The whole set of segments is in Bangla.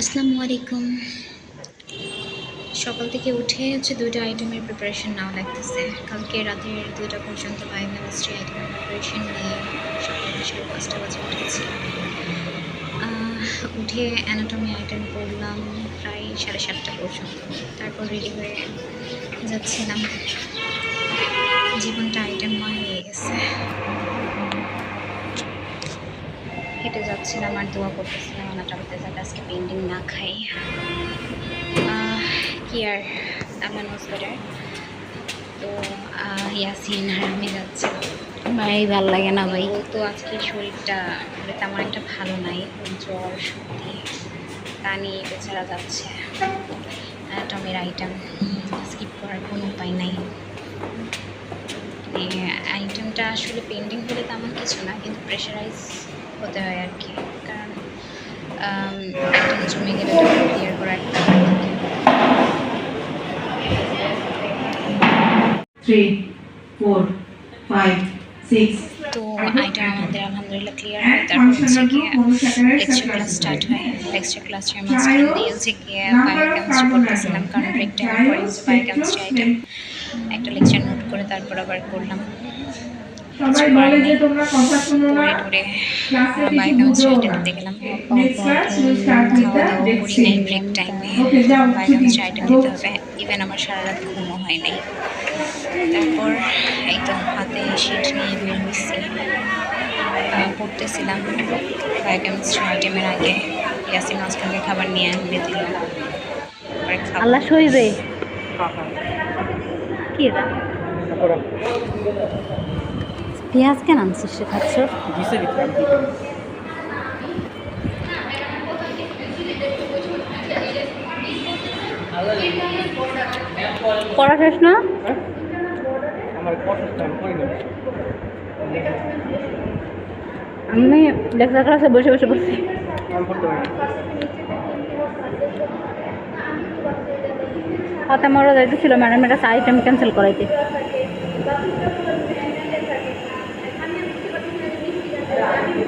আসসালামু আলাইকুম। সকাল থেকে উঠে হচ্ছে দুইটা আইটেমের প্রিপারেশন নেওয়া লাগতেছে। কালকে রাতের দুইটা পর্যন্ত বায়োকেমিস্ট্রি আইটেমের প্রিপারেশন নিয়ে সকাল সাড়ে পাঁচটা বাজে উঠেছি। উঠে অ্যানাটমি আইটেম পড়লাম প্রায় সাড়ে সাতটা পর্যন্ত। তারপর রেডি হয়ে যাচ্ছিলাম। জীবনটা আইটেমময় হয়ে গেছে হেঁটে যাচ্ছিলাম আর দোয়া করতেছিলাম অনাটামিতে যাতে আজকে পেন্টিং না খাই। কি আর আল্লাহ নোজ তো ইয়াসিন আর আমি যাচ্ছিলাম ভাই ভালো লাগে না ভাই। তো আজকে শরীরটা মানে তেমন একটা ভালো নাই জ্বর সর্দি তা নিয়ে বেচারা যাচ্ছে। টমের আইটেম স্কিপ করার কোনো উপায় নাই। আইটেমটা আসলে পেন্ডিং হলে তেমন কিছু না কিন্তু প্রেশারাইজ হতে হয় আর কি। কারণ আইটেম জমে গেলে ক্লিয়ার করা একটা. তো আমাদের আলহামদুলিল্লাহ ক্লিয়ার হয় তারপর হচ্ছে গিয়ে। লেকচার ক্লাস স্টার্ট হয়। লেকচার ক্লাসের মাঝখান দিয়ে হচ্ছে গিয়ে বায়োকেমিস্ট্রি পড়তেছিলাম কারণ ব্রেক টাইমের পরে হচ্ছে বায়োকেমিস্ট্রি আইটেম একটা লেকচার নোট করে তারপর আবার করলাম। সবাই বলে যে তোমরা কথা শুনো না। ক্লাসে কিছু বুঝো next class will start with the break টাইমে ওকে যাও দিতে হবে। ইভেন আমার সারা রাত ঘুমও হয় নাই। তারপর এই তো হাতে শিট নিয়ে বের হয়েছি পড়তেছিলাম বায়োকেমিস্ট্রি আইটেমের আগে। ইয়াসিন খাবার নিয়ে দিল। আল্লাহ সইবে কি এটা? পেঁয়াজ কেন আনছিস সে খাচ্ছ পড়া শেষ না? আমি লেকচার ক্লাসে বসে বসে পড়ছি। হাতে মরা যাইতেছিল ম্যাডাম এটা আইটেম ক্যান্সেল করাইতে।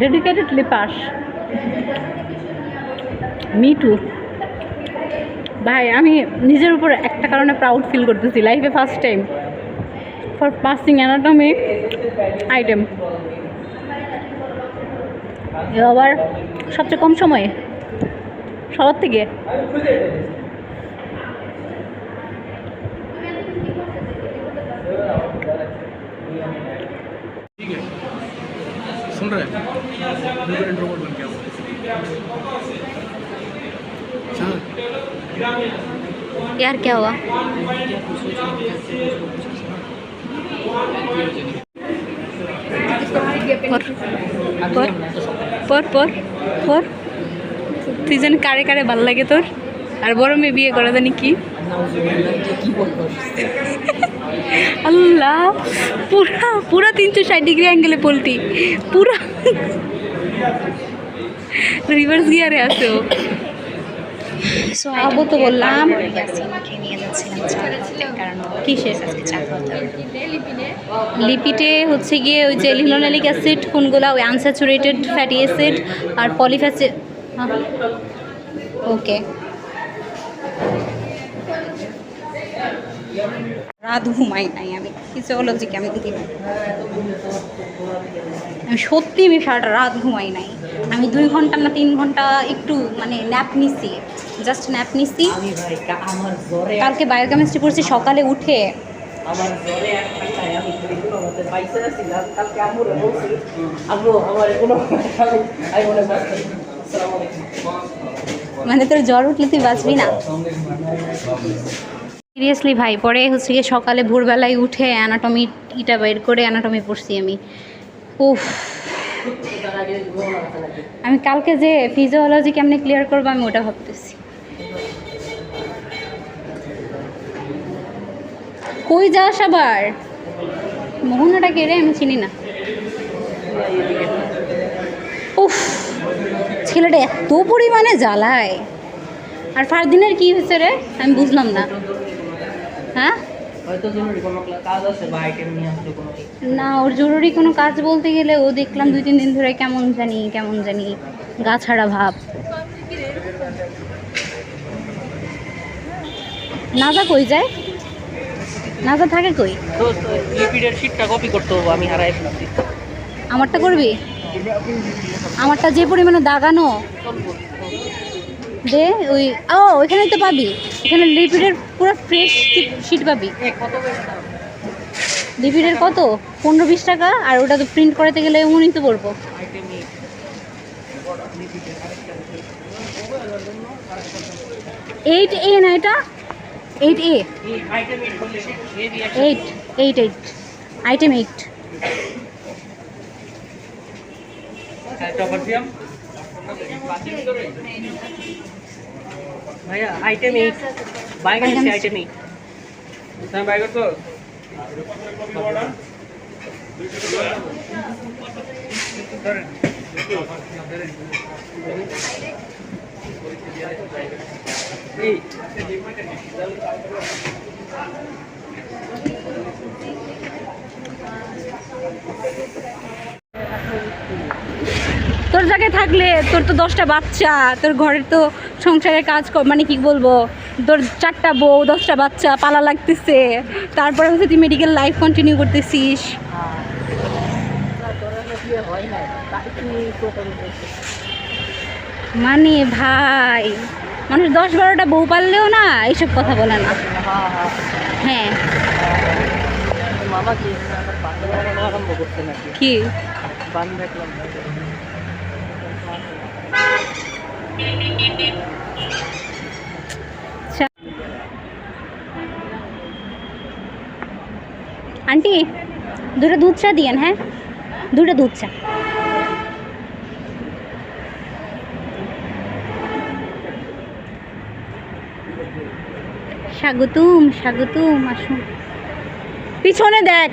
ডেডিকেটেডলি পাস মি টু ভাই আমি নিজের উপর একটা কারণে প্রাউড ফিল করতেছি লাইফে first time for passing anatomy item আবার সবচেয়ে কম সময়ে সবার থেকে सुन रहे हैं बिल्कुल इंट्रोवर्ट बन के आओ हाँ यार क्या हुआ পর পর পর পর পর তুই জানি কারে কারে ভাল লাগে তোর আর বড় মেয়ে বিয়ে করা জানি কি আল্লাহ পুরা পুরা তিনশো ষাট ডিগ্রি অ্যাঙ্গেলে পোলটি। পুরা। রিভার্স গিয়ারে ও সো আবু তো বললাম। লিপিডে হচ্ছে গিয়ে ওই যে লিনোলেনিক অ্যাসিড কোনগুলা? ওই আনস্যাচুরেটেড ফ্যাটি অ্যাসিড আর পলিফ্যাসি ওকে রাত ঘুমাই নাই আমি। ফিজিওলজিকে আমি দেখি আমি সত্যি আমি সারাটা রাত ঘুমাই নাই। আমি দুই ঘণ্টা না তিন ঘণ্টা একটু মানে ন্যাপ নিছি। জাস্ট ন্যাপ নিছি। কালকে বায়োকেমিস্ট্রি পড়ছি, সকালে উঠে মানে তোর জ্বর উঠলে তুই বাঁচবি না? সিরিয়াসলি ভাই, পরে হচ্ছে গিয়ে সকালে ভোরবেলায় উঠে অ্যানাটমি ইটা বের করে অ্যানাটমি পড়ছি আমি। উফ। আমি কালকে যে ফিজিওলজি কেমনে ক্লিয়ার করব আমি ওটা ভাবতেছি। কই যাস আবার? মোহনাটা কে রে? আমি চিনি না। উফ। ছেলেটা এত পরিমাণে জ্বালায়। আর ফারদিনের কি হয়েছে রে? আমি বুঝলাম না। হ্যাঁ? না ওর জরুরি কোনো কাজ বলতে গেলে ও দেখলাম দুই তিন দিন ধরে কেমন জানি কেমন জানি গা ছাড়া ভাব। নাজা কই যায়? নাজা থাকে কই? লিপিডের শিটটা কপি করতে হবে আমি হারাই ফেলছি। আমারটা করবি? আমারটা যে পরিমাণে দাগানো দে ওই, ও ওইখানেই তো পাবি। এখানে লিপিডের পুরো ফ্রেশ শিট পাবি। লিপিডের কত? পনেরো বিশ টাকা, আর ওটা তো প্রিন্ট করাতে গেলে এমনই তো পড়ব এইট এ না এটা? এইট এ eight eight eight item eight ভাইয়া আইটেম এইট বাইক আছে আইটেম এইট হ্যাঁ বাইক তো। তোর জায়গায় থাকলে তোর তো দশটা বাচ্চা তোর ঘরের তো সংসারের কাজ কর মানে কি বলব? তোর চারটা বউ দশটা বাচ্চা পালা লাগতেছে। তারপরে হচ্ছে তুই মেডিকেল লাইফ কন্টিনিউ করতেছিস। মানে ভাই মানুষ দশ বারোটা বউ পারলেও না এইসব কথা বলে না। হ্যাঁ। কি? আন্টি, দুটো দুধ চা দিয়েন হ্যাঁ? দুটো দুধ চা। স্বাগতম স্বাগতম, আসুন। পিছনে দেখ,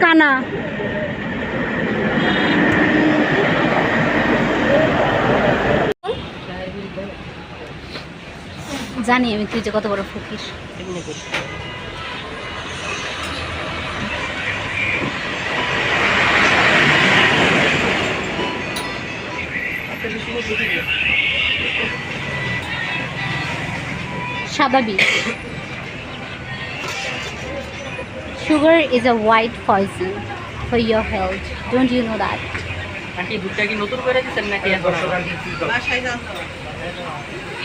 কানা। জানি আমি তুই যে কত বড় ফকির। স্বাভাবিক sugar is a white poison for your health don't you know that aunty দুধটা কি নতুন করে দিচ্ছেন নাকি এখন বাসায়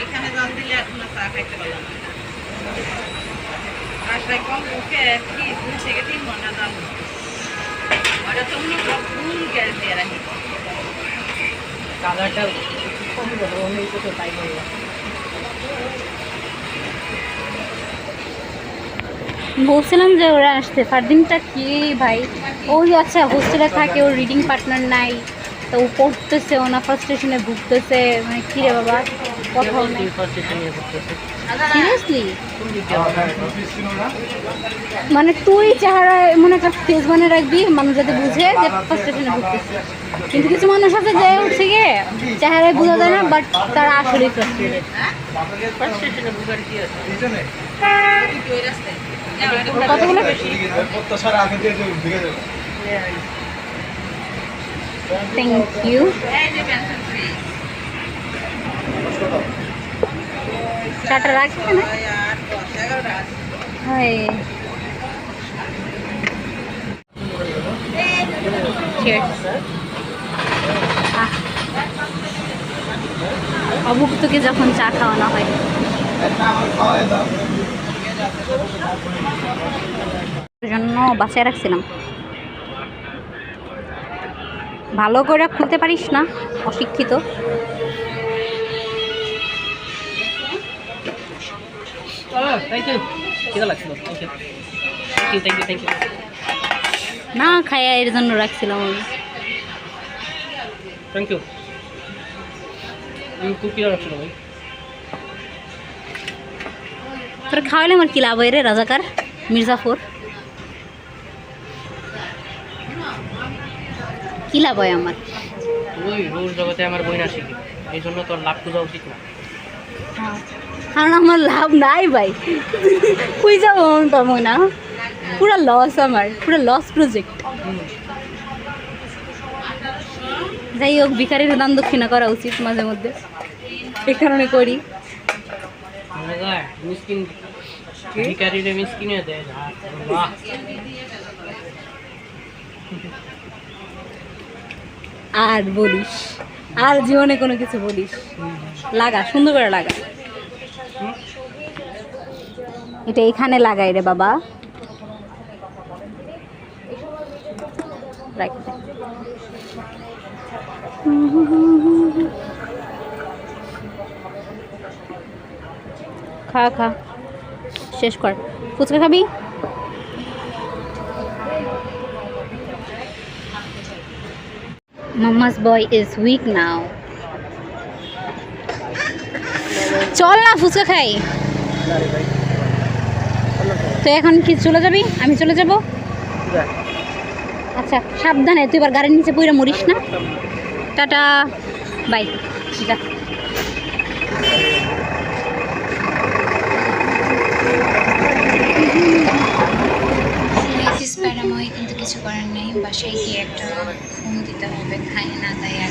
এখানে জল দিলে এখন চা খাইতে পারলাম বাসায় কম মুখে কি দুই থেকে তিন ঘণ্টা জল ওটা তো মনে করো ফুল গ্যাস দিয়ে রাখি। কালারটা কম বড় হয়েছে তো তাই হয়ে গেছে বলছিলাম যে ওরা আসতে ফারদিনটা কি ভাই? ওই আচ্ছা হোস্টেলে থাকে ওর রিডিং পার্টনার নাই। তো ও পড়তেছে ও না ফার্স্টেশনে ভুগতেছে মানে কি রে বাবা? কথাও নেই সিরিয়াসলি মানে তুই চেহারায় মনে একটা ফেস বানিয়ে রাখবি মানুষ যাতে বুঝে যে ফার্স্টেশনে ভুগতেছে। কিন্তু কিছু মানুষ আছে যে হচ্ছে গিয়ে চেহারায় বোঝা যায় না বাট তারা আসলেই ফ্রাস্ট্রেটেড কতগুলো? থ্যাংক ইউ চাটা রাখবে না। অভুক্তকে যখন চা খাওয়ানো হয়। জন্য বাঁচায় রাখছিলাম। ভালো করে খুলতে পারিস না অশিক্ষিত। না খায়া এর জন্য রাখছিলাম আমি। থ্যাংক ইউ তোর খাওয়ালে আমার কি লাভ হয় রে রাজাকার? মির্জাফর? কি লাভ হয় আমার? তুই রোজ জগতে আমার বই না শিখি এই জন্য তোর লাভ খোঁজা উচিত না। কারণ আমার লাভ নাই ভাই। কই যাব তেমন না পুরো লস আমার। পুরো লস প্রজেক্ট যাই হোক ভিকারির দান দক্ষিণা করা উচিত মাঝে মধ্যে। এই কারণে করি। ভিকারিরে মিসকিনে দেয় বাহ আর বলিস। আর জীবনে কোনো কিছু বলিস। লাগা, সুন্দর করে লাগা। এটা এখানে লাগাই রে বাবা। খা খা। শেষ কর। ফুচকা খাবি? Mamma's boy is weak now চল না, ফুচকা খাই। তো এখন কি, চলে যাবি? আমি চলে যাব? আচ্ছা সাবধানে, তুই এবার গাড়ির নিচে পুইরা মরিস না। Tata, bye. যা। কিছু করার নেই। বাসায় গিয়ে একটা ঘুম দিতে হবে খাই না তাই আর